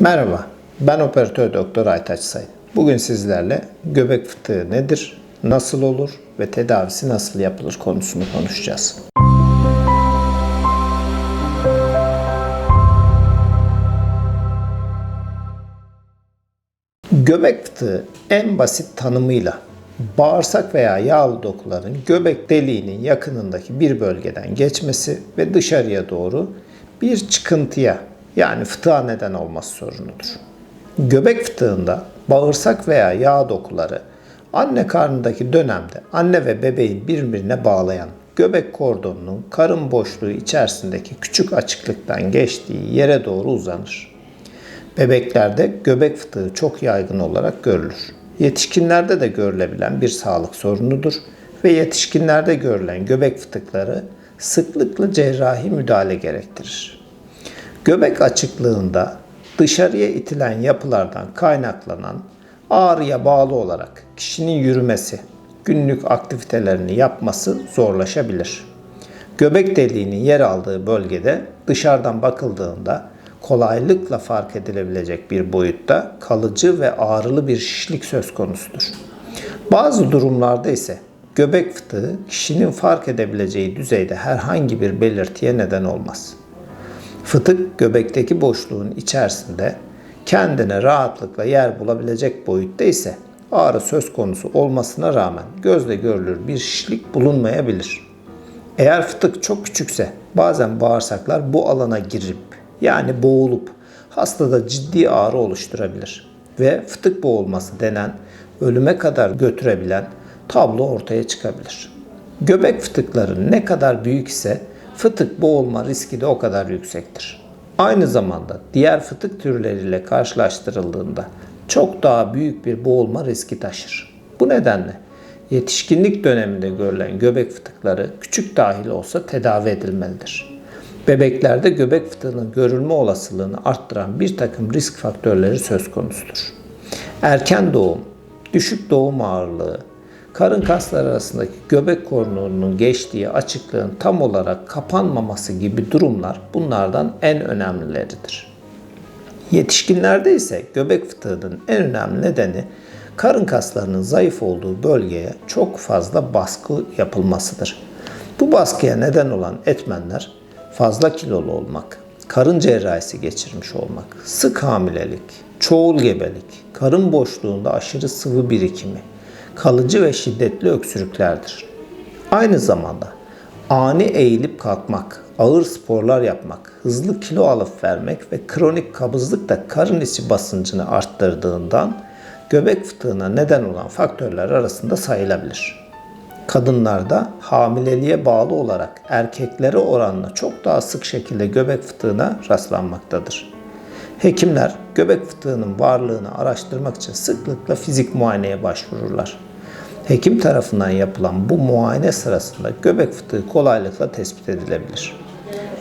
Merhaba, ben operatör doktor Aytaç Say. Bugün sizlerle göbek fıtığı nedir, nasıl olur ve tedavisi nasıl yapılır konusunu konuşacağız. Göbek fıtığı en basit tanımıyla bağırsak veya yağlı dokuların göbek deliğinin yakınındaki bir bölgeden geçmesi ve dışarıya doğru bir çıkıntıya yani fıtığa neden olması sorunudur. Göbek fıtığında bağırsak veya yağ dokuları anne karnındaki dönemde anne ve bebeğin birbirine bağlayan göbek kordonunun karın boşluğu içerisindeki küçük açıklıktan geçtiği yere doğru uzanır. Bebeklerde göbek fıtığı çok yaygın olarak görülür. Yetişkinlerde de görülebilen bir sağlık sorunudur ve yetişkinlerde görülen göbek fıtıkları sıklıkla cerrahi müdahale gerektirir. Göbek açıklığında dışarıya itilen yapılardan kaynaklanan ağrıya bağlı olarak kişinin yürümesi, günlük aktivitelerini yapması zorlaşabilir. Göbek deliğinin yer aldığı bölgede dışarıdan bakıldığında kolaylıkla fark edilebilecek bir boyutta kalıcı ve ağrılı bir şişlik söz konusudur. Bazı durumlarda ise göbek fıtığı kişinin fark edebileceği düzeyde herhangi bir belirtiye neden olmaz. Fıtık göbekteki boşluğun içerisinde kendine rahatlıkla yer bulabilecek boyutta ise ağrı söz konusu olmasına rağmen gözle görülür bir şişlik bulunmayabilir. Eğer fıtık çok küçükse bazen bağırsaklar bu alana girip yani boğulup hastada ciddi ağrı oluşturabilir ve fıtık boğulması denen ölüme kadar götürebilen tablo ortaya çıkabilir. Göbek fıtıkları ne kadar büyük ise fıtık boğulma riski de o kadar yüksektir. Aynı zamanda diğer fıtık türleriyle karşılaştırıldığında çok daha büyük bir boğulma riski taşır. Bu nedenle yetişkinlik döneminde görülen göbek fıtıkları küçük dahil olsa tedavi edilmelidir. Bebeklerde göbek fıtığının görülme olasılığını arttıran bir takım risk faktörleri söz konusudur. Erken doğum, düşük doğum ağırlığı, karın kasları arasındaki göbek kornuğunun geçtiği açıklığın tam olarak kapanmaması gibi durumlar bunlardan en önemlileridir. Yetişkinlerde ise göbek fıtığının en önemli nedeni karın kaslarının zayıf olduğu bölgeye çok fazla baskı yapılmasıdır. Bu baskıya neden olan etmenler fazla kilolu olmak, karın cerrahisi geçirmiş olmak, sık hamilelik, çoğul gebelik, karın boşluğunda aşırı sıvı birikimi, kalıcı ve şiddetli öksürüklerdir. Aynı zamanda ani eğilip kalkmak, ağır sporlar yapmak, hızlı kilo alıp vermek ve kronik kabızlık da karın içi basıncını arttırdığından göbek fıtığına neden olan faktörler arasında sayılabilir. Kadınlarda hamileliğe bağlı olarak erkeklere oranla çok daha sık şekilde göbek fıtığına rastlanmaktadır. Hekimler göbek fıtığının varlığını araştırmak için sıklıkla fizik muayeneye başvururlar. Hekim tarafından yapılan bu muayene sırasında göbek fıtığı kolaylıkla tespit edilebilir.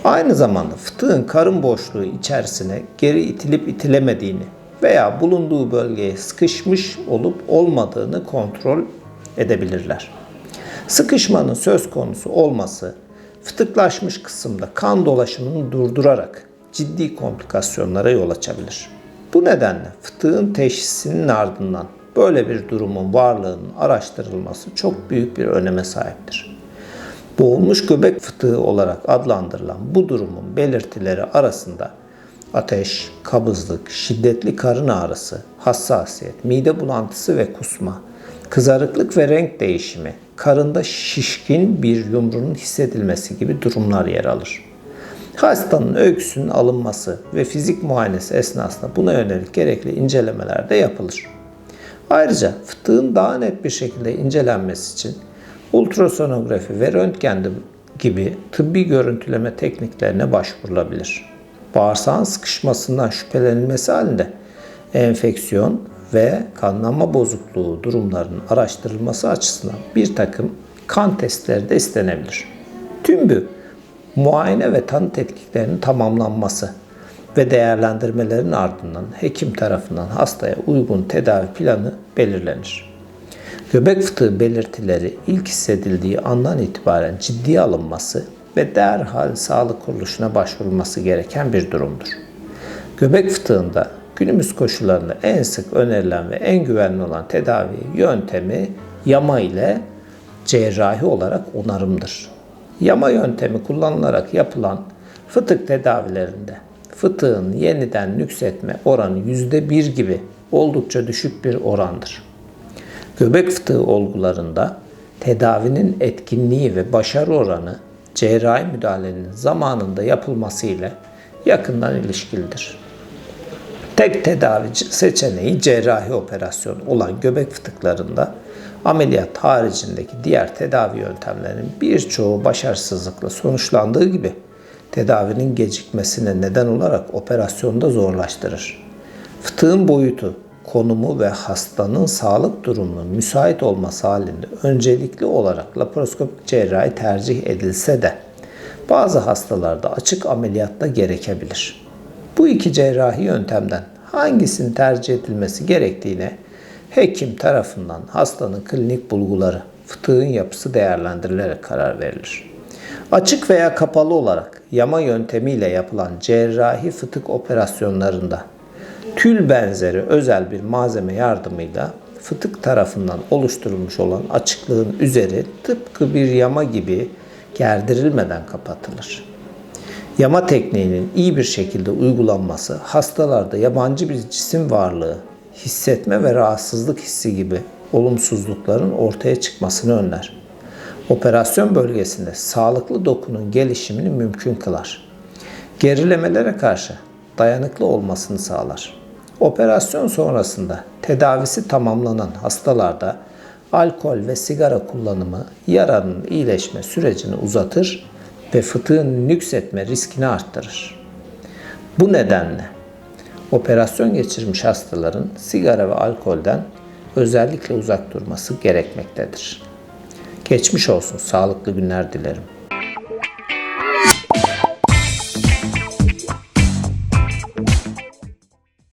Aynı zamanda fıtığın karın boşluğu içerisine geri itilip itilemediğini veya bulunduğu bölgeye sıkışmış olup olmadığını kontrol edebilirler. Sıkışmanın söz konusu olması fıtıklaşmış kısımda kan dolaşımını durdurarak ciddi komplikasyonlara yol açabilir. Bu nedenle fıtığın teşhisinin ardından böyle bir durumun varlığının araştırılması çok büyük bir öneme sahiptir. Boğulmuş göbek fıtığı olarak adlandırılan bu durumun belirtileri arasında ateş, kabızlık, şiddetli karın ağrısı, hassasiyet, mide bulantısı ve kusma, kızarıklık ve renk değişimi, karında şişkin bir yumrunun hissedilmesi gibi durumlar yer alır. Hastanın öyküsünün alınması ve fizik muayenesi esnasında buna yönelik gerekli incelemeler de yapılır. Ayrıca fıtığın daha net bir şekilde incelenmesi için ultrasonografi ve röntgen gibi tıbbi görüntüleme tekniklerine başvurulabilir. Bağırsağın sıkışmasından şüphelenilmesi halinde enfeksiyon ve kanlanma bozukluğu durumlarının araştırılması açısından bir takım kan testleri de istenebilir. Tüm bu muayene ve tanı tetkiklerinin tamamlanması ve değerlendirmelerin ardından hekim tarafından hastaya uygun tedavi planı belirlenir. Göbek fıtığı belirtileri ilk hissedildiği andan itibaren ciddiye alınması ve derhal sağlık kuruluşuna başvurulması gereken bir durumdur. Göbek fıtığında günümüz koşullarında en sık önerilen ve en güvenli olan tedavi yöntemi yama ile cerrahi olarak onarımdır. Yama yöntemi kullanılarak yapılan fıtık tedavilerinde fıtığın yeniden nüksetme oranı %1 gibi oldukça düşük bir orandır. Göbek fıtığı olgularında tedavinin etkinliği ve başarı oranı cerrahi müdahalenin zamanında yapılması ile yakından ilişkilidir. Tek tedavi seçeneği cerrahi operasyon olan göbek fıtıklarında ameliyat haricindeki diğer tedavi yöntemlerinin birçoğu başarısızlıkla sonuçlandığı gibi tedavinin gecikmesine neden olarak operasyonu da zorlaştırır. Fıtığın boyutu, konumu ve hastanın sağlık durumunun müsait olması halinde öncelikli olarak laparoskopik cerrahi tercih edilse de bazı hastalarda açık ameliyat da gerekebilir. Bu iki cerrahi yöntemden hangisinin tercih edilmesi gerektiğine hekim tarafından hastanın klinik bulguları, fıtığın yapısı değerlendirilerek karar verilir. Açık veya kapalı olarak yama yöntemiyle yapılan cerrahi fıtık operasyonlarında tül benzeri özel bir malzeme yardımıyla fıtık tarafından oluşturulmuş olan açıklığın üzeri tıpkı bir yama gibi gerdirilmeden kapatılır. Yama tekniğinin iyi bir şekilde uygulanması hastalarda yabancı bir cisim varlığı, hissetme ve rahatsızlık hissi gibi olumsuzlukların ortaya çıkmasını önler. Operasyon bölgesinde sağlıklı dokunun gelişimini mümkün kılar. Gerilemelere karşı dayanıklı olmasını sağlar. Operasyon sonrasında tedavisi tamamlanan hastalarda alkol ve sigara kullanımı yaranın iyileşme sürecini uzatır ve fıtığın nüksetme riskini arttırır. Bu nedenle operasyon geçirmiş hastaların sigara ve alkolden özellikle uzak durması gerekmektedir. Geçmiş olsun, sağlıklı günler dilerim.